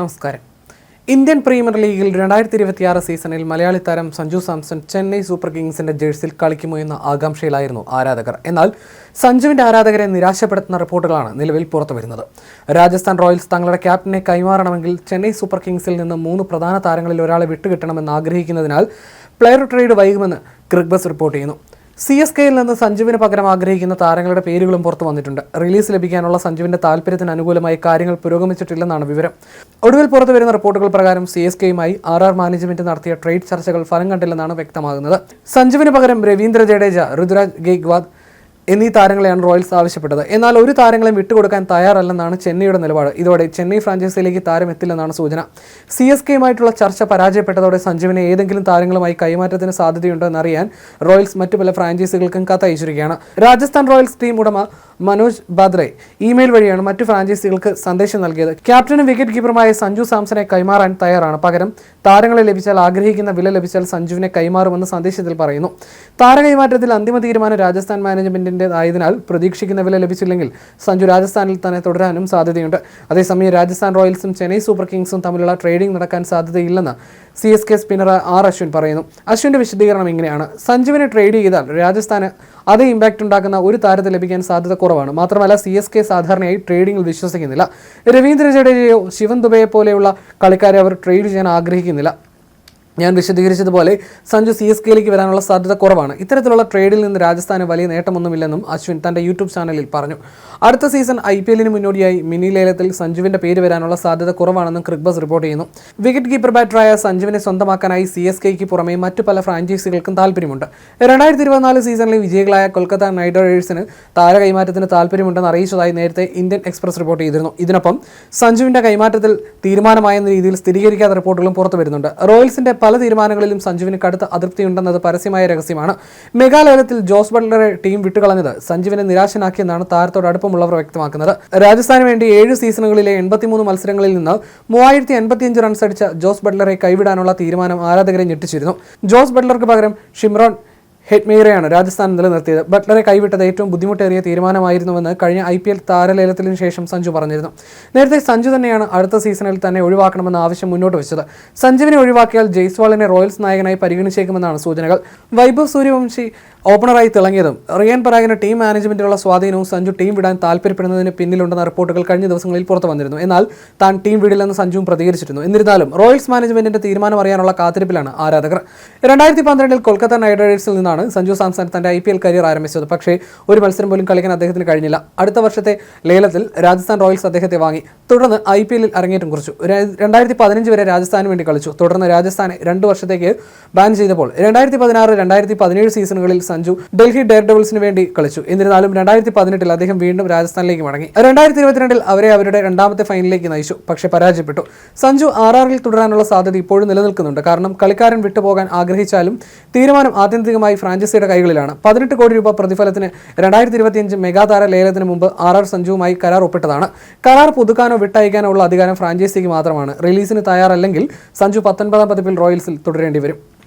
നമസ്കാരം. Indian premier ലീഗിൽ രണ്ടായിരത്തി ഇരുപത്തിയാറ് സീസണിൽ മലയാളി താരം സഞ്ജു സാംസൺ ചെന്നൈ സൂപ്പർ കിങ്സിന്റെ ജേഴ്സിയിൽ കളിക്കുമോ എന്ന ആകാംക്ഷയിലായിരുന്നു ആരാധകർ. എന്നാൽ സഞ്ജുവിന്റെ ആരാധകരെ നിരാശപ്പെടുത്തുന്ന റിപ്പോർട്ടുകളാണ് നിലവിൽ പുറത്തുവരുന്നത്. രാജസ്ഥാൻ റോയൽസ് തങ്ങളുടെ ക്യാപ്റ്റനെ കൈമാറണമെങ്കിൽ ചെന്നൈ സൂപ്പർ കിങ്സിൽ നിന്ന് മൂന്ന് പ്രധാന താരങ്ങളിൽ ഒരാളെ വിട്ടുകിട്ടണമെന്ന് ആഗ്രഹിക്കുന്നതിനാൽ പ്ലെയർ ട്രേഡ് വൈകുമെന്ന് ക്രിക്ബസ് റിപ്പോർട്ട് ചെയ്യുന്നു. സി എസ് കെയിൽ നിന്ന് സഞ്ജുവിന് പകരം ആഗ്രഹിക്കുന്ന താരങ്ങളുടെ പേരുകളും പുറത്തു വന്നിട്ടുണ്ട്. റിലീസ് ലഭിക്കാനുള്ള സഞ്ജുവിന്റെ താല്പര്യത്തിന് അനുകൂലമായി കാര്യങ്ങൾ പുരോഗമിച്ചിട്ടില്ലെന്നാണ് വിവരം. ഒടുവിൽ പുറത്തു വരുന്ന റിപ്പോർട്ടുകൾ പ്രകാരം സി എസ് കെയുമായി ആർ ആർ മാനേജ്മെന്റ് നടത്തിയ ട്രേഡ് ചർച്ചകൾ ഫലം കണ്ടില്ലെന്നാണ് വ്യക്തമാകുന്നത്. സഞ്ജുവിന് പകരം രവീന്ദ്ര ജഡേജ ഋതുരാജ് ഗെയ്ക്വാദ് എന്നീ താരങ്ങളെയാണ് റോയൽസ് ആവശ്യപ്പെട്ടത്. എന്നാൽ ഒരു താരങ്ങളെയും വിട്ടുകൊടുക്കാൻ തയ്യാറല്ലെന്നാണ് ചെന്നൈയുടെ നിലപാട്. ഇതോടെ ചെന്നൈ ഫ്രാഞ്ചൈസിയിലേക്ക് താരം എത്തില്ലെന്നാണ് സൂചന. സി എസ് കെയുമായിട്ടുള്ള ചർച്ച പരാജയപ്പെട്ടതോടെ സഞ്ജുവിനെ ഏതെങ്കിലും താരങ്ങളുമായി കൈമാറ്റത്തിന് സാധ്യതയുണ്ടോ എന്നറിയാൻ റോയൽസ് മറ്റു പല ഫ്രാഞ്ചൈസികൾക്കും കത്തയച്ചിരിക്കുകയാണ്. രാജസ്ഥാൻ റോയൽസ് ടീം ഉടമ മനോജ് ബാദ്രെ ഇമെയിൽ വഴിയാണ് മറ്റു ഫ്രാഞ്ചൈസികൾക്ക് സന്ദേശം നൽകിയത്. ക്യാപ്റ്റനും വിക്കറ്റ് കീപ്പറുമായ സഞ്ജു സാംസനെ കൈമാറാൻ തയ്യാറാണ്. പകരം താരങ്ങളെ ലഭിച്ചാൽ ആഗ്രഹിക്കുന്ന വില ലഭിച്ചാൽ സഞ്ജുവിനെ കൈമാറുമെന്ന് സന്ദേശത്തിൽ പറയുന്നു. താര കൈമാറ്റത്തിൽ അന്തിമ തീരുമാനം രാജസ്ഥാൻ മാനേജ്മെന്റിന്റെ ആയതിനാൽ പ്രതീക്ഷിക്കുന്ന വില ലഭിച്ചില്ലെങ്കിൽ സഞ്ജു രാജസ്ഥാനിൽ തന്നെ തുടരാനും സാധ്യതയുണ്ട്. അതേസമയം രാജസ്ഥാൻ റോയൽസും ചെന്നൈ സൂപ്പർ കിങ്സും തമ്മിലുള്ള ട്രേഡിംഗ് നടക്കാൻ സാധ്യതയില്ലെന്ന് C S K spinner R Ashwin പറയുന്നു. അശ്വിന്റെ വിശദീകരണം ഇങ്ങനെയാണ്. സഞ്ജുവിനെ ട്രേഡ് ചെയ്താൽ രാജസ്ഥാന് അതേ ഇമ്പാക്റ്റ് ഉണ്ടാക്കുന്ന ഒരു താരത്തെ ലഭിക്കാൻ സാധ്യത കുറവാണ്. മാത്രമല്ല സി എസ് കെ സാധാരണയായി ട്രേഡിംഗിൽ വിശ്വസിക്കുന്നില്ല. രവീന്ദ്ര ജഡേജയോ ശിവൻ ദുബയെ പോലെയുള്ള കളിക്കാരെ അവർ ട്രേഡ് ചെയ്യാൻ ആഗ്രഹിക്കുന്നില്ല. ഞാൻ വിശദീകരിച്ചതുപോലെ സഞ്ജു സി എസ് കെയിലേക്ക് വരാനുള്ള സാധ്യത കുറവാണ്. ഇത്തരത്തിലുള്ള ട്രേഡിൽ നിന്ന് രാജസ്ഥാന് വലിയ നേട്ടമൊന്നുമില്ലെന്നും അശ്വിൻ തന്റെ യൂട്യൂബ് ചാനലിൽ പറഞ്ഞു. അടുത്ത സീസൺ ഐ പി എല്ലിന് മുന്നോടിയായി മിനി ലേലത്തിൽ സഞ്ജുവിന്റെ പേര് വരാനുള്ള സാധ്യത കുറവാണെന്നും ക്രിക്ബസ് റിപ്പോർട്ട് ചെയ്യുന്നു. വിക്കറ്റ് കീപ്പർ ബാറ്ററായ സഞ്ജുവിനെ സ്വന്തമാക്കാനായി സി എസ് കെക്ക് പുറമെ മറ്റു പല ഫ്രാഞ്ചൈസികൾക്കും താല്പര്യമുണ്ട്. രണ്ടായിരത്തി ഇരുപത്തിനാല് സീസണിലെ വിജയികളായ കൊൽക്കത്ത നൈറ്റ് റൈഡേഴ്സിന് താര കൈമാറ്റത്തിന് താല്പര്യമുണ്ടെന്ന് അറിയിച്ചതായി നേരത്തെ ഇന്ത്യൻ എക്സ്പ്രസ് റിപ്പോർട്ട് ചെയ്തിരുന്നു. ഇതിനൊപ്പം സഞ്ജുവിന്റെ കൈമാറ്റത്തിൽ തീരുമാനമായെന്ന രീതിയിൽ സ്ഥിരീകരിക്കാത്ത റിപ്പോർട്ടുകളും പുറത്തു വരുന്നുണ്ട് റോയൽസിന്റെ പല തീരുമാനങ്ങളിലും സഞ്ജുവിന് കടുത്ത അതൃപ്തിയുണ്ടെന്നത് പരസ്യമായ രഹസ്യമാണ്. മേഘാലയത്തിൽ ജോസ് ബട്ട്ലറെ ടീം വിട്ടുകളഞ്ഞത് സഞ്ജുവിനെ നിരാശനാക്കിയെന്നാണ് താരത്തോട് അടുപ്പമുള്ളവർ വ്യക്തമാക്കുന്നത്. രാജസ്ഥാന് വേണ്ടി ഏഴ് സീസണുകളിലെ എൺപത്തിമൂന്ന് മത്സരങ്ങളിൽ നിന്ന് മൂവായിരത്തി എൺപത്തിയഞ്ച് റൺസ് അടിച്ച ജോസ് ബട്ട്ലറെ കൈവിടാനുള്ള തീരുമാനം ആരാധകരെ ഞെട്ടിച്ചിരുന്നു. ജോസ് ബട്ട്ലർക്ക് പകരം ഷിംറോൺ ഹെറ്റ്മെയറെയാണ് രാജസ്ഥാൻ നിലനിർത്തിയത്. ബട്ട്ലറെ കൈവിട്ടത് ഏറ്റവും ബുദ്ധിമുട്ടേറിയ തീരുമാനമായിരുന്നുവെന്ന് കഴിഞ്ഞ ഐ പി എൽ താരലേലത്തിന് ശേഷം സഞ്ജു പറഞ്ഞിരുന്നു. നേരത്തെ സഞ്ജു തന്നെയാണ് അടുത്ത സീസണിൽ തന്നെ ഒഴിവാക്കണമെന്ന ആവശ്യം മുന്നോട്ട് വെച്ചത്. സഞ്ജുവിനെ ഒഴിവാക്കിയാൽ ജയ്സ്വാളിനെ റോയൽസ് നായകനായി പരിഗണിച്ചേക്കുമെന്നാണ് സൂചനകൾ. വൈഭവ് സൂര്യവംശി ഓപ്പണറായി തിളങ്ങിയതും റിയാൻ പരാഗിന് ടീം മാനേജ്മെന്റിലുള്ള സ്വാധീനവും സഞ്ജു ടീം വിടാൻ താല്പര്യപ്പെടുന്നതിന് പിന്നിലുണ്ടെന്ന റിപ്പോർട്ടുകൾ കഴിഞ്ഞ ദിവസങ്ങളിൽ പുറത്തു വന്നിരുന്നു എന്നാൽ താൻ ടീം വിടില്ലെന്ന് സഞ്ജുവും പ്രതികരിച്ചിരുന്നു. എന്നിരുന്നാലും റോയൽസ് മാനേജ്മെന്റിന്റെ തീരുമാനം അറിയാനുള്ള കാത്തിരിപ്പിലാണ് ആരാധകർ. രണ്ടായിരത്തി പന്ത്രണ്ടിൽ കൊൽക്കത്ത നൈറ്റ് റൈഡേഴ്സിൽ നിന്നാണ് സഞ്ജു സാംസൺ തന്റെ ഐ പി എൽ കരിയർ ആരംഭിച്ചത്. പക്ഷേ ഒരു മത്സരം പോലും കളിക്കാൻ അദ്ദേഹത്തിന് കഴിഞ്ഞില്ല. അടുത്ത വർഷത്തെ ലേലത്തിൽ രാജസ്ഥാൻ റോയൽസ് അദ്ദേഹത്തെ വാങ്ങി. തുടർന്ന് ഐ പി എല്ലിൽ അരങ്ങേറ്റം കുറിച്ചു. രണ്ടായിരത്തി പതിനഞ്ച് വരെ രാജസ്ഥാന് വേണ്ടി കളിച്ചു. തുടർന്ന് രാജസ്ഥാനെ രണ്ട് വർഷത്തേക്ക് ബാൻ ചെയ്തപ്പോൾ രണ്ടായിരത്തി പതിനാറ് രണ്ടായിരത്തി പതിനേഴ് സീസണുകളിൽ സഞ്ജു ഡൽഹി ഡെയർ ഡെവിൾസിന് വേണ്ടി കളിച്ചു. എന്നിരുന്നാലും രണ്ടായിരത്തി പതിനെട്ടിൽ അദ്ദേഹം വീണ്ടും രാജസ്ഥാനിലേക്ക് മടങ്ങി. രണ്ടായിരത്തി ഇരുപത്തിരണ്ടിൽ അവരെ അവരുടെ രണ്ടാമത്തെ ഫൈനലിലേക്ക് നയിച്ചു. പക്ഷേ പരാജയപ്പെട്ടു. സഞ്ജു ആർ ആറിൽ തുടരാനുള്ള സാധ്യത ഇപ്പോഴും നിലനിൽക്കുന്നുണ്ട്. കാരണം കളിക്കാരൻ വിട്ടുപോകാൻ ആഗ്രഹിച്ചാലും തീരുമാനം ആത്യന്തികമായി ഫ്രാഞ്ചൈസിയുടെ കൈകളിലാണ്. പതിനെട്ട് കോടി രൂപ പ്രതിഫലത്തിന് രണ്ടായിരത്തി ഇരുപത്തിയഞ്ച് മെഗാതാര ലേലത്തിന് മുമ്പ് ആർ ആർ സഞ്ജുവുമായി കരാർ ഒപ്പിട്ടതാണ്. കരാർ പുതുക്കാനോ വിട്ടയക്കാനോ ഉള്ള അധികാരം ഫ്രാഞ്ചൈസിക്ക് മാത്രമാണ്. റിലീസിന് തയ്യാറല്ലെങ്കിൽ സഞ്ജു പത്തൊൻപതാം പതിപ്പിൽ റോയൽസിൽ തുടരേണ്ടി വരും.